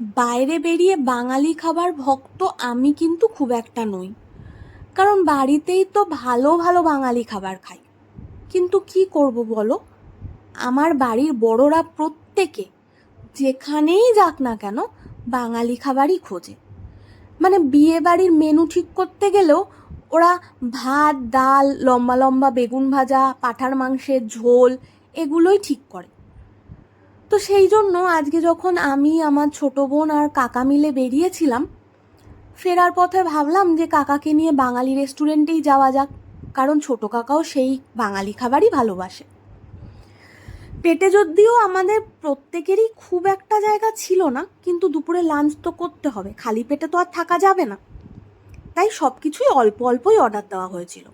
বাইরে বেরিয়ে বাঙালি খাবার ভক্ত আমি কিন্তু খুব একটা নই। কারণ বাড়িতেই তো ভালো ভালো বাঙালি খাবার খাই। কিন্তু কি করব বলো? আমার বাড়ির বড়রা প্রত্যেকে যেখানেই যাক না কেন বাঙালি খাবারই খোঁজে। মানে বিয়ে বাড়ির মেনু ঠিক করতে গেলেও ওরা ভাত, ডাল, লম্বা লম্বা বেগুন ভাজা, পাঁঠার মাংসের ঝোল এগুলোই ঠিক করে। তো সেই জন্য আজকে যখন আমি, আমার ছোট বোন আর কাকা মিলে বেরিয়েছিলাম, ফেরার পথে ভাবলাম যে কাকাকে নিয়ে বাঙালি রেস্টুরেন্টেই যাওয়া যাক, কারণ ছোট কাকাও সেই বাঙালি খাবারই ভালোবাসে। পেটে যদিও আমাদের প্রত্যেকেরই খুব একটা জায়গা ছিল না, কিন্তু দুপুরে লাঞ্চ তো করতে হবে, খালি পেটে তো আর থাকা যাবে না। তাই সব কিছুই অল্প অল্পই অর্ডার দেওয়া হয়েছিল।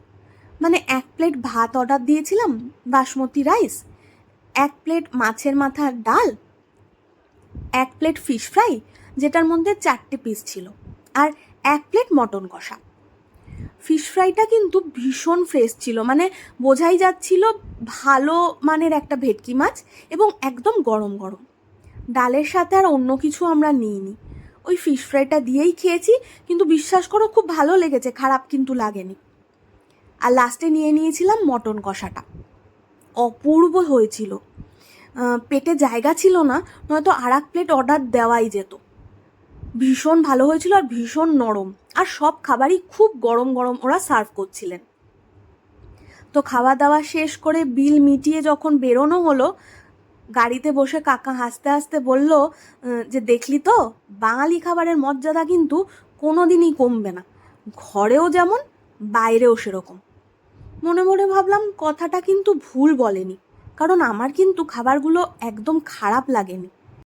মানে এক প্লেট ভাত অর্ডার দিয়েছিলাম, বাসমতি রাইস এক প্লেট মাছের মাথার ডাল, এক প্লেট ফিশ ফ্রাই যেটার মধ্যে চারটে পিস ছিল, আর এক প্লেট মটন কষা। ফিশ ফ্রাইটা কিন্তু ভীষণ ফ্রেশ ছিল মানে বোঝাই যাচ্ছিল ভালো মানের একটা ভেটকি মাছ এবং একদম গরম গরম। ডালের সাথে আর অন্য কিছু আমরা নিইনি। ওই ফিশ ফ্রাইটা দিয়েই খেয়েছি, কিন্তু বিশ্বাস করো খুব ভালো লেগেছে, খারাপ কিন্তু লাগেনি। আর লাস্টে নিয়ে নিয়েছিলাম মটন কষাটা। অপূর্ব হয়েছিল। পেটে জায়গা ছিল না, নয়তো আর এক প্লেট অর্ডার দেওয়াই যেত। ভীষণ ভালো হয়েছিল আর ভীষণ নরম। আর সব খাবারই খুব গরম গরম ওরা সার্ভ করছিলেন। তো খাওয়া দাওয়া শেষ করে বিল মিটিয়ে যখন বেরোনো হলো, গাড়িতে বসে কাকা হাসতে হাসতে বলল যে দেখলি তো, বাঙালি খাবারের মর্যাদা কিন্তু কোনো দিনই কমবে না। ঘরেও যেমন, বাইরেও সেরকম। মনে মনে ভাবলাম, কথাটা কিন্তু ভুল বলেনি। কারণ আমার কিন্তু খাবারগুলো একদম খারাপ লাগেনি।